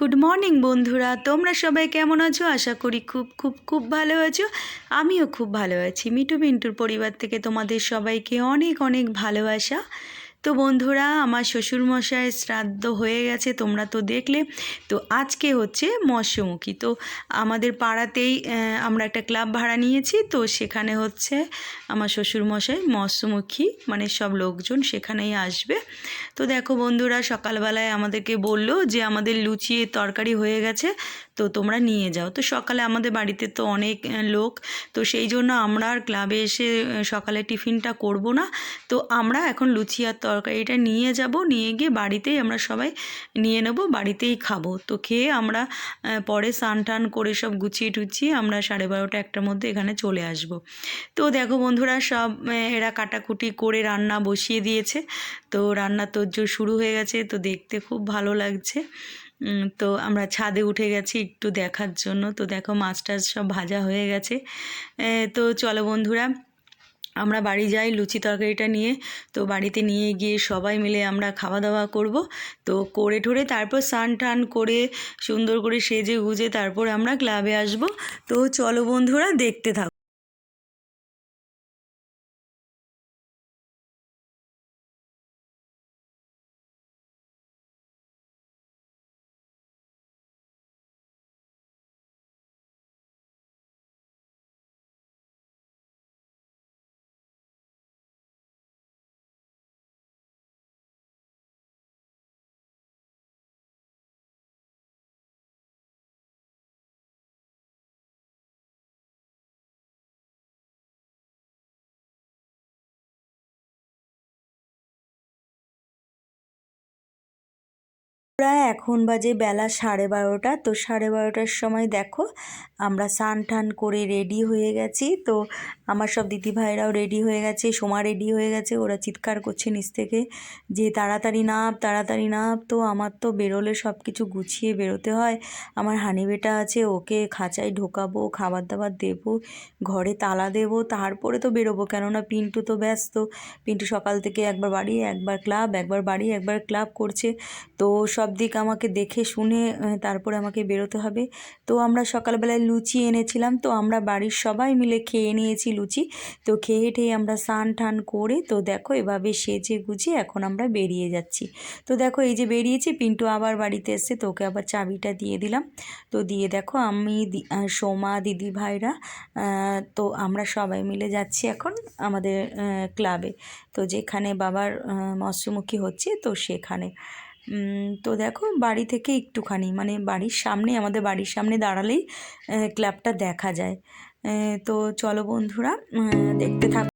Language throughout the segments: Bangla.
গুড মর্নিং বন্ধুরা। তোমরা সবাই কেমন আছো? আশা করি খুব খুব খুব ভালো আছো। আমিও খুব ভালো আছি। মিটু মিন্টুর পরিবার থেকে তোমাদের সবাইকে অনেক অনেক ভালোবাসা। তো বন্ধুরা, আমার শ্বশুরমশাইয়ের শ্রাদ্ধ হয়ে গেছে, তোমরা তো দেখলে। তো আজকে হচ্ছে মৎস্যমুখী। তো আমাদের পাড়াতেই আমরা একটা ক্লাব ভাড়া নিয়েছি। তো সেখানে হচ্ছে আমার শ্বশুরমশাই মৎস্যমুখী মানে সব লোকজন সেখানেই আসবে। তো দেখো বন্ধুরা, সকালবেলায় আমাদেরকে বলল যে আমাদের লুচি তরকারি হয়ে গেছে, তো তোমরা নিয়ে যাও। তো সকালে আমাদের বাড়িতে তো অনেক লোক। তো সেই জন্য আমরা আর ক্লাবে এসে সকালে টিফিনটা করব না। তো আমরা এখন লুচি আর তরকারিটা নিয়ে যাব, নিয়ে গিয়ে বাড়িতেই আমরা সবাই নিয়ে নেব, বাড়িতেই খাব। তো খেয়ে আমরা পরে স্নান টান করে সব গুছিয়ে টুচিয়ে আমরা সাড়ে বারোটা একটার মধ্যে এখানে চলে আসব। তো দেখো বন্ধুরা, সব এরা কাটাকুটি করে রান্না বসিয়ে দিয়েছে। তো রান্না তোর শুরু হয়ে গেছে, তো দেখতে খুব ভালো লাগছে। তো আমরা ছাদে উঠে গেছি একটু দেখার জন্য। তো দেখো মাছ টাছ সব ভাজা হয়ে গেছে। তো চলো বন্ধুরা আমরা বাড়ি যাই লুচি তরকারিটা নিয়ে, তো বাড়িতে নিয়ে গিয়ে সবাই মিলে আমরা খাওয়া দাওয়া করব। তো করে ঠোরে তারপর স্নান টান করে সুন্দর করে সেজে গুজে তারপর আমরা ক্লাবে আসব। তো চলো বন্ধুরা, দেখতে থাকো। প্রায় এখন বাজে বেলা সাড়ে বারোটা। তো সাড়ে বারোটার সময় দেখো, আমরা স্নান টান করে রেডি হয়ে গেছি। তো আমার সব দিদিভাইরাও রেডি হয়ে গেছে, সোমা রেডি হয়ে গেছে। ওরা চিৎকার করছে নিচ থেকে যে, তাড়াতাড়ি নাপ তাড়াতাড়ি নাপ। তো আমার তো বেরোলে সব কিছু গুছিয়ে বেরোতে হয়। আমার হানি বেটা আছে, ওকে খাঁচায় ঢোকাবো, খাবার দাবার দেবো, ঘরে তালা দেবো, তারপরে তো বেরোবো। কেননা পিন্টু তো ব্যস্ত। পিন্টু সকাল থেকে একবার বাড়ি, একবার ক্লাব, একবার বাড়ি, একবার ক্লাব করছে। তো সব দিক আমাকে দেখে শুনে তারপরে আমাকে বেরোতে হবে। তো আমরা সকালবেলায় লুচি এনেছিলাম, তো আমরা বাড়ির সবাই মিলে খেয়ে নিয়েছি লুচি। তো খেয়ে ঠেয়ে আমরা স্নান টান করে, তো দেখো এভাবে সেজে গুছিয়ে এখন আমরা বেরিয়ে যাচ্ছি। তো দেখো এই যে বেরিয়েছি, পিন্টু আবার বাড়িতে এসছে তোকে আবার চাবিটা দিয়ে দিলাম। তো দিয়ে দেখো আমি সোমা দিদি ভাইরা তো আমরা সবাই মিলে যাচ্ছি এখন আমাদের ক্লাবে। তো যেখানে বাবার মৎস্যমুখী হচ্ছে, তো সেখানে। তো দেখো বাড়ি থেকে একটুখানি মানে বাড়ির সামনে, আমাদের বাড়ির সামনে দাঁড়ালেই ক্লাবটা দেখা যায়। তো চলো বন্ধুরা দেখতে থাকো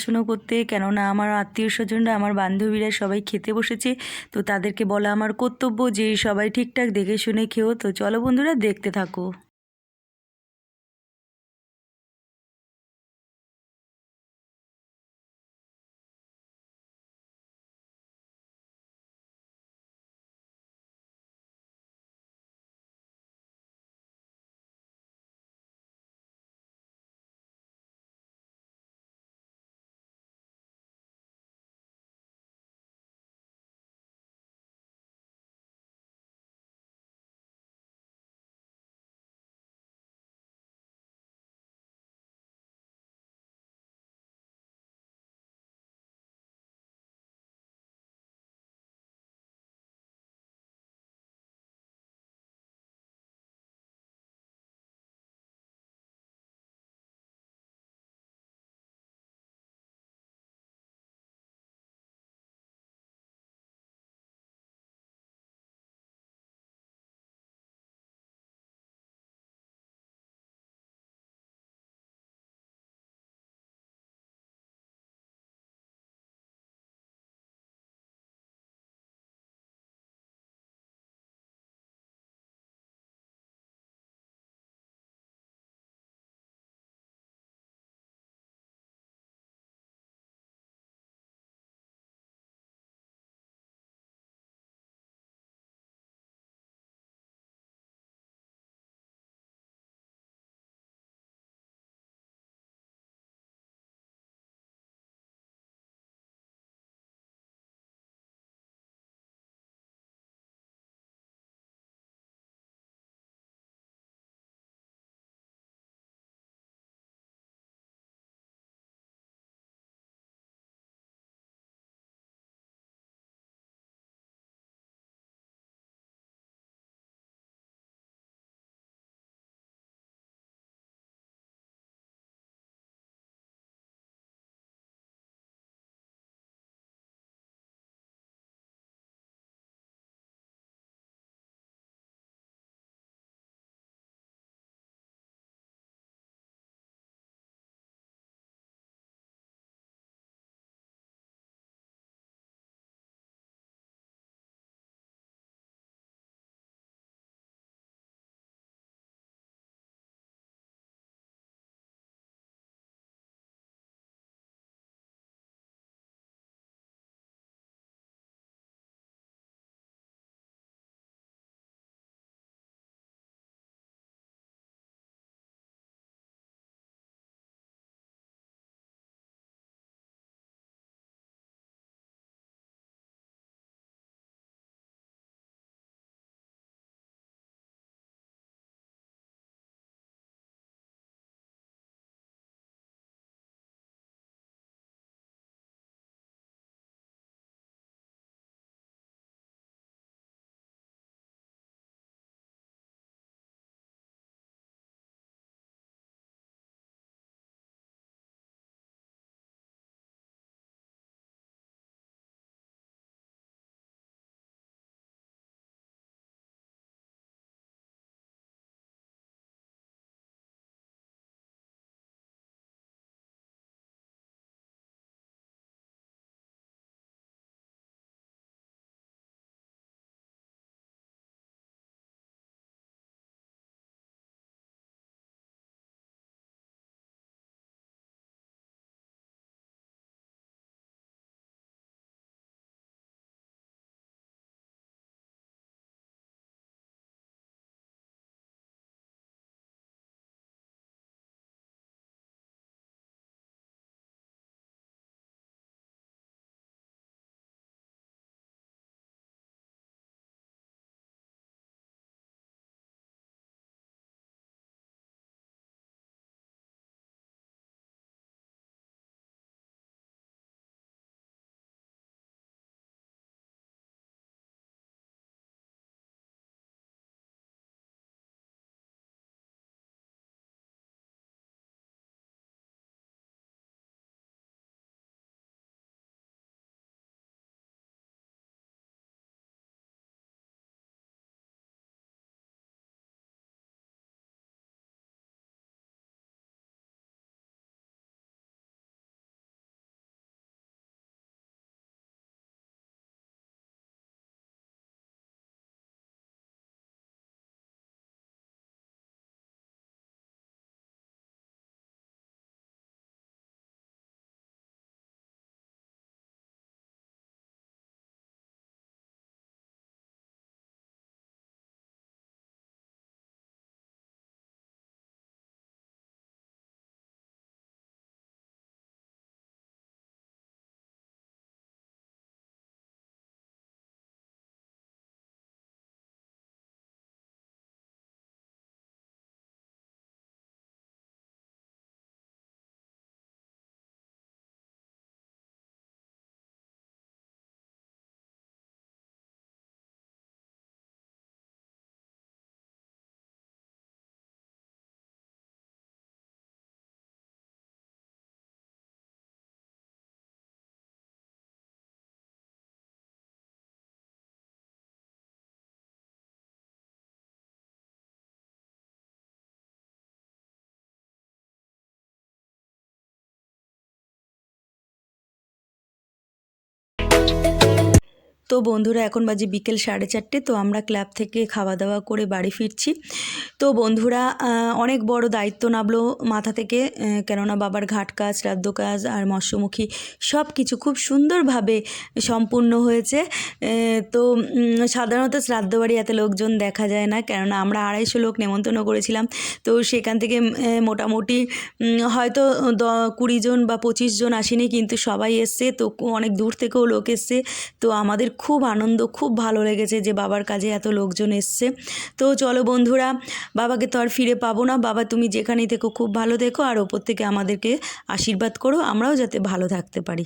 পড়াশুনো করতে, কেননা আমার আত্মীয় স্বজনরা আমার বান্ধবীরা সবাই খেতে বসেছে। তো তাদেরকে বলা আমার কর্তব্য যে, সবাই ঠিকঠাক দেখে শুনে খেয়েও তো চলো বন্ধুরা, দেখতে থাকো। তো বন্ধুরা, এখন বাজে বিকেল সাড়ে চারটে, তো আমরা ক্লাব থেকে খাওয়া দাওয়া করে বাড়ি ফিরছি। তো বন্ধুরা অনেক বড় দায়িত্ব নামলো মাথা থেকে কেননা বাবার ঘাট কাজ, শ্রাদ্ধ কাজ আর মৎস্যমুখী সব কিছু খুব সুন্দরভাবে সম্পূর্ণ হয়েছে। তো সাধারণত শ্রাদ্ধ বাড়ি এত লোকজন দেখা যায় না, কেননা আমরা আড়াইশো লোক নেমন্তন্ন করেছিলাম। তো সেখান থেকে মোটামুটি হয়তো দ, কুড়ি জন বা পঁচিশ জন আসেনি, কিন্তু সবাই এসছে। তো অনেক দূর থেকেও লোক এসছে। তো আমাদের খুব আনন্দ, খুব ভালো লেগেছে যে বাবার কাজে এত লোকজন এসছে। তো চলো বন্ধুরা, বাবাকে তো আর ফিরে পাবো না। বাবা, তুমি যেখানেই থেকো, খুব ভালো থেকো। আর ওপর থেকে আমাদেরকে আশীর্বাদ করো। আমরাও যাতে ভালো থাকতে পারি।